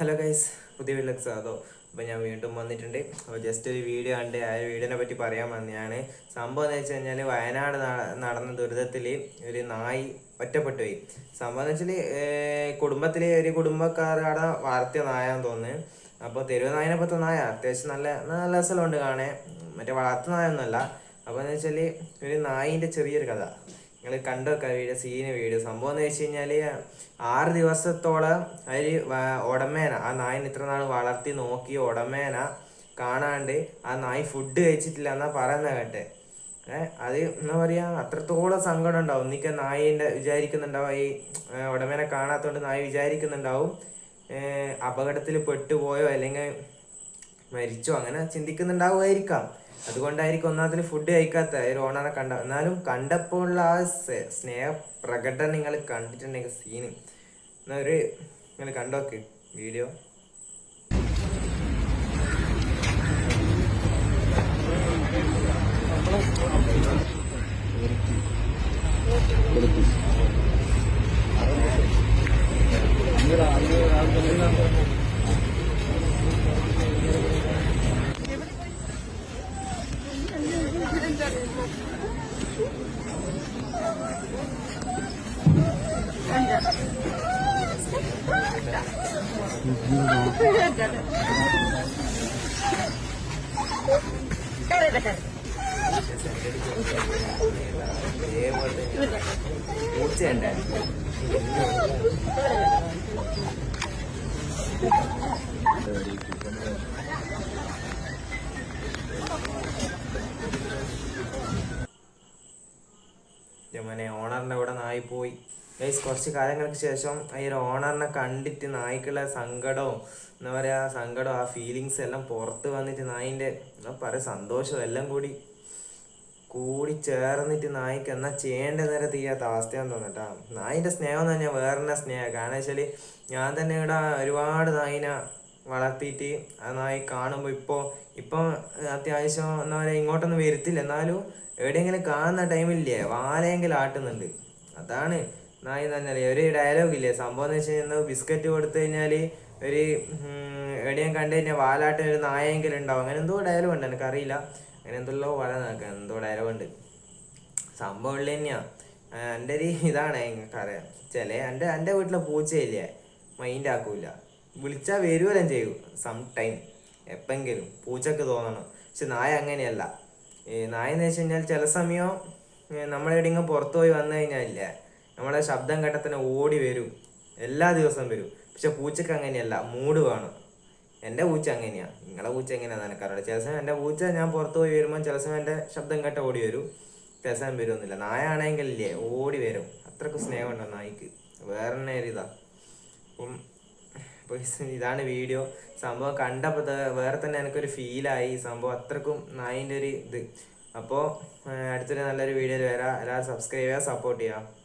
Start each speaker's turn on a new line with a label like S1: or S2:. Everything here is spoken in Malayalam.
S1: ഹലോ ഗൈസ് പുതിയ വില്ലക്സ് അതോ അപ്പോൾ ഞാൻ വീണ്ടും വന്നിട്ടുണ്ട്. അപ്പോൾ ജസ്റ്റ് ഒരു വീഡിയോ കണ്ട് ആ ഒരു വീഡിയോനെ പറ്റി പറയാൻ വന്നതാണ് സംഭവം എന്ന് വെച്ച് കഴിഞ്ഞാൽ വയനാട് നടന്ന ദുരിതത്തിൽ ഒരു നായി ഒറ്റപ്പെട്ടു പോയി സംഭവം എന്ന് വെച്ചാൽ കുടുംബത്തിലെ ഒരു കുടുംബക്കാരുടെ വളർത്തിയ നായാന്ന് തോന്നുന്നു. അപ്പോൾ തെരുവ് നായനെ പറ്റ നായ അത്യാവശ്യം നല്ല നല്ല രസമുണ്ട് കാണേ മറ്റേ വളർത്തു നായൊന്നുമല്ല. അപ്പോൾ എന്ന് വെച്ചാൽ ഒരു നായിന്റെ ചെറിയൊരു കഥ. നിങ്ങൾ കണ്ടൊക്കെ വീഡിയോ സീന് വീഡിയോ. സംഭവം എന്ന് വെച്ച് കഴിഞ്ഞാൽ ആറ് ദിവസത്തോളം അതിൽ ഉടമേന ആ നായൻ ഇത്ര നാൾ വളർത്തി നോക്കി ഉടമേന കാണാണ്ട് ആ നായി ഫുഡ് കഴിച്ചിട്ടില്ല എന്നാ പറയുന്ന കേട്ടെ. അത് എന്താ പറയാ അത്രത്തോളം സങ്കടം ഉണ്ടാവും. ഒന്നിക്ക നായിന്റെ വിചാരിക്കുന്നുണ്ടാവും. ഈ ഉടമേനെ കാണാത്തോണ്ട് നായി വിചാരിക്കുന്നുണ്ടാവും. അപകടത്തിൽ പെട്ടുപോയോ അല്ലെങ്കിൽ മരിച്ചോ അങ്ങനെ ചിന്തിക്കുന്നുണ്ടാവുമായിരിക്കാം. അതുകൊണ്ടായിരിക്കും ഒന്നാമതിൽ ഫുഡ് കഴിക്കാത്ത ഒരു ഓണറെ കണ്ട എന്നാലും കണ്ടപ്പോൾ ഉള്ള ആ സ്നേഹ പ്രകടനം നിങ്ങൾ കണ്ടിട്ടുണ്ടെങ്കിൽ സീന് എന്നൊരു നിങ്ങൾ കണ്ടോക്ക് വീഡിയോ ఊడ్చేయండి મને ઓણ ഓണറിന്റെ കൂടെ നായി പോയി ഗൈസ് കുറച്ച് കാലങ്ങൾക്ക് ശേഷം ഈ ഒരു ഓണറിനെ കണ്ടിട്ട് നായ്ക്കുള്ള സങ്കടവും എന്താ പറയാ സങ്കടവും ആ ഫീലിങ്സ് എല്ലാം പുറത്ത് വന്നിട്ട് നായിന്റെ എന്താ പറയുക സന്തോഷവും എല്ലാം കൂടി കൂടി ചേർന്നിട്ട് നായിക്ക് എന്നാൽ ചെയ്യേണ്ട നേരെ തീയാത്ത അവസ്ഥയാന്ന് തോന്നട്ടാ നായിന്റെ സ്നേഹം എന്ന് പറഞ്ഞാൽ വേറെ സ്നേഹം? കാരണം വെച്ചാൽ ഞാൻ തന്നെ ഇവിടെ ഒരുപാട് നായിനെ വളർത്തിയിട്ട് ആ നായി കാണുമ്പോൾ ഇപ്പോൾ ഇപ്പം അത്യാവശ്യം എന്താ പറയുക ഇങ്ങോട്ടൊന്നും വരുത്തില്ല. എന്നാലും എവിടെയെങ്കിലും കാണുന്ന ടൈമില്ലേ വാലയെങ്കിലും ആട്ടുന്നുണ്ട്. അതാണ് നായി തന്നെ ഒരു ഡയലോഗ് ഇല്ലേ? സംഭവം എന്ന് വെച്ച് കഴിഞ്ഞാൽ ബിസ്ക്കറ്റ് കൊടുത്തു കഴിഞ്ഞാൽ ഒരു എവിടെയും കണ്ടു കഴിഞ്ഞാൽ വാലാട്ട് ഒരു നായെങ്കിലും ഉണ്ടാവും. അങ്ങനെ എന്തോ ഡയലോഗ് ഉണ്ട് എനിക്കറിയില്ല. അങ്ങനെ എന്തെല്ലോ വല നോക്കാം എന്തോ ഡയലോഗ് ഉണ്ട്. സംഭവം ഉള്ളത് തന്നെയാണ് എന്റെ ഒരു ഇതാണ് എനിക്കറിയാം. ചില എന്റെ എന്റെ വീട്ടിലെ പൂച്ചയില്ലേ? മൈൻഡ് ആക്കൂല. വിളിച്ചാൽ വരുവല്ലോ ചെയ്യും? സം ടൈം എപ്പെങ്കിലും. പൂച്ചക്ക് തോന്നണം. പക്ഷെ നായ അങ്ങനെയല്ല. നായ എന്ന് വെച്ച് കഴിഞ്ഞാൽ ചില സമയം നമ്മളെവിടെയെങ്കിലും പുറത്തു പോയി വന്നു കഴിഞ്ഞാലില്ലേ നമ്മളെ ശബ്ദം കേട്ടാൽ ഓടി വരും. എല്ലാ ദിവസവും വരും. പക്ഷെ പൂച്ചക്ക് അങ്ങനെയല്ല. മൂഡ് വേണം. എന്റെ പൂച്ച അങ്ങനെയാണ് നിങ്ങളെ പൂച്ച എങ്ങനെയാണെന്ന് എനിക്കറിയില്ല ചില സമയം എന്റെ പൂച്ച ഞാൻ പുറത്ത് പോയി വരുമ്പോൾ ചില സമയം എന്റെ ശബ്ദം കേട്ട ഓടി വരും. ചില സമയം വരുമൊന്നുമില്ല നായ ആണെങ്കിൽ ഇല്ലേ ഓടി വരും. അത്രയ്ക്ക് സ്നേഹമുണ്ടോ നായിക്ക്. വേറെ ഒരു ഇതാ അപ്പം ഇതാണ് വീഡിയോ സംഭവം കണ്ടപ്പോൾ വേറെ തന്നെ എനിക്കൊരു ഫീലായി സംഭവം അത്രക്കും നായിന്റെ ഒരു ഇത് അപ്പോൾ അടുത്തൊരു നല്ലൊരു വീഡിയോയിൽ വരാം. എല്ലാവരും സബ്സ്ക്രൈബ് ചെയ്യുക സപ്പോർട്ട് ചെയ്യുക